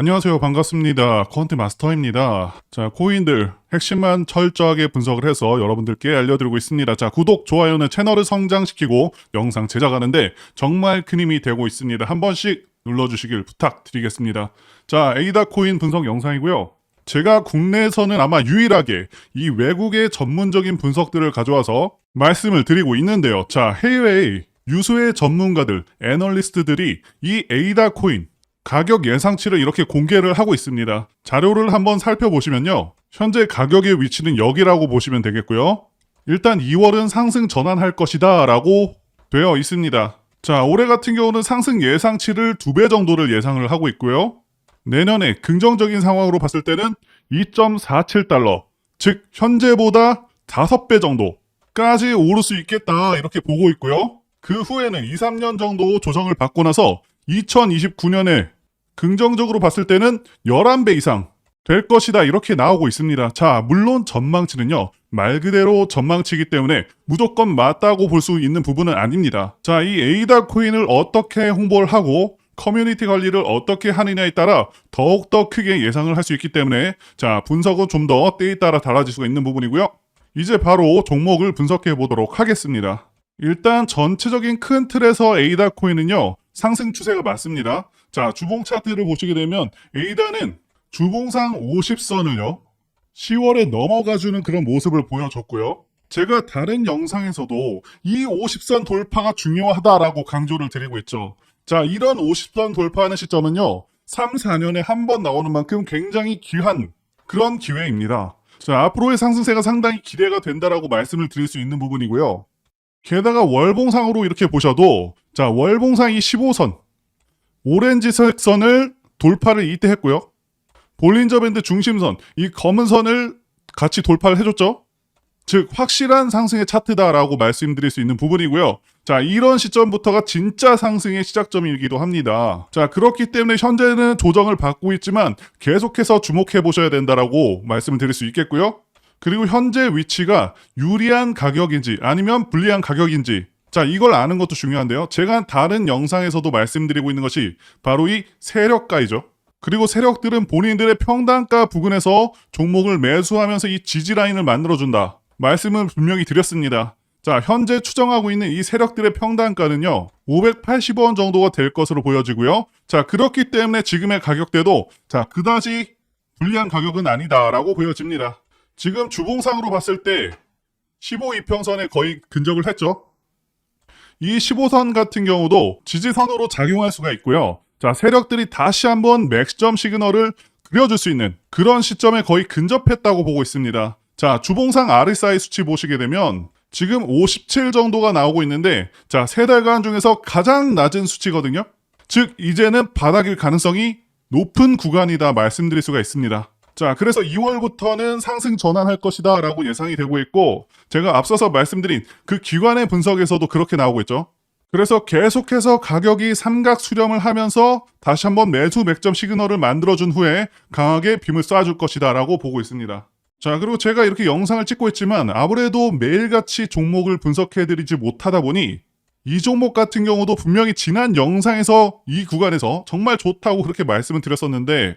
안녕하세요. 반갑습니다. 컨트 마스터입니다. 자, 코인들 핵심만 철저하게 분석을 해서 여러분들께 알려드리고 있습니다. 자, 구독, 좋아요는 채널을 성장시키고 영상 제작하는데 정말 큰 힘이 되고 있습니다. 한 번씩 눌러주시길 부탁드리겠습니다. 자, 에이다 코인 분석 영상이고요. 제가 국내에서는 아마 유일하게 이 외국의 전문적인 분석들을 가져와서 말씀을 드리고 있는데요. 자, 해외의 유수의 전문가들, 애널리스트들이 이 에이다 코인 가격 예상치를 이렇게 공개를 하고 있습니다. 자료를 한번 살펴보시면요. 현재 가격의 위치는 여기라고 보시면 되겠고요. 일단 2월은 상승 전환할 것이다 라고 되어 있습니다. 자, 올해 같은 경우는 상승 예상치를 2배 정도를 예상을 하고 있고요. 내년에 긍정적인 상황으로 봤을 때는 2.47달러, 즉 현재보다 5배 정도까지 오를 수 있겠다 이렇게 보고 있고요. 그 후에는 2, 3년 정도 조정을 받고 나서 2029년에 긍정적으로 봤을 때는 11배 이상 될 것이다 이렇게 나오고 있습니다. 자, 물론 전망치는요. 말 그대로 전망치이기 때문에 무조건 맞다고 볼 수 있는 부분은 아닙니다. 자, 이 에이다 코인을 어떻게 홍보를 하고 커뮤니티 관리를 어떻게 하느냐에 따라 더욱더 크게 예상을 할 수 있기 때문에 자, 분석은 좀 더 때에 따라 달라질 수가 있는 부분이고요. 이제 바로 종목을 분석해 보도록 하겠습니다. 일단 전체적인 큰 틀에서 에이다 코인은요. 상승 추세가 맞습니다. 자, 주봉 차트를 보시게 되면 에이다는 주봉상 50선을요. 10월에 넘어가주는 그런 모습을 보여줬고요. 제가 다른 영상에서도 이 50선 돌파가 중요하다라고 강조를 드리고 있죠. 자, 이런 50선 돌파하는 시점은요. 3, 4년에 한 번 나오는 만큼 굉장히 귀한 그런 기회입니다. 자, 앞으로의 상승세가 상당히 기대가 된다라고 말씀을 드릴 수 있는 부분이고요. 게다가 월봉상으로 이렇게 보셔도 자, 월봉상이 15선 오렌지 색 선을 돌파를 이때 했고요. 볼린저 밴드 중심선, 이 검은 선을 같이 돌파를 해줬죠. 즉, 확실한 상승의 차트다라고 말씀드릴 수 있는 부분이고요. 자, 이런 시점부터가 진짜 상승의 시작점이기도 합니다. 자, 그렇기 때문에 현재는 조정을 받고 있지만 계속해서 주목해 보셔야 된다라고 말씀을 드릴 수 있겠고요. 그리고 현재 위치가 유리한 가격인지 아니면 불리한 가격인지 자, 이걸 아는 것도 중요한데요. 제가 다른 영상에서도 말씀드리고 있는 것이 바로 이 세력가이죠. 그리고 세력들은 본인들의 평단가 부근에서 종목을 매수하면서 이 지지라인을 만들어준다. 말씀을 분명히 드렸습니다. 자, 현재 추정하고 있는 이 세력들의 평단가는요, 580원 정도가 될 것으로 보여지고요. 자, 그렇기 때문에 지금의 가격대도, 자, 그다지 불리한 가격은 아니다라고 보여집니다. 지금 주봉상으로 봤을 때, 15 이평선에 거의 근접을 했죠. 이 15선 같은 경우도 지지선으로 작용할 수가 있고요. 자, 세력들이 다시 한번 맥시점 시그널을 그려줄 수 있는 그런 시점에 거의 근접했다고 보고 있습니다. 자, 주봉상 RSI 수치 보시게 되면 지금 57 정도가 나오고 있는데 자, 세 달간 중에서 가장 낮은 수치거든요. 즉, 이제는 바닥일 가능성이 높은 구간이다 말씀드릴 수가 있습니다. 자, 그래서 2월부터는 상승 전환할 것이다 라고 예상이 되고 있고, 제가 앞서서 말씀드린 그 기관의 분석에서도 그렇게 나오고 있죠. 그래서 계속해서 가격이 삼각 수렴을 하면서 다시 한번 매수 맥점 시그널을 만들어준 후에 강하게 빔을 쏴줄 것이다 라고 보고 있습니다. 자, 그리고 제가 이렇게 영상을 찍고 있지만 아무래도 매일같이 종목을 분석해드리지 못하다 보니 이 종목 같은 경우도 분명히 지난 영상에서 이 구간에서 정말 좋다고 그렇게 말씀을 드렸었는데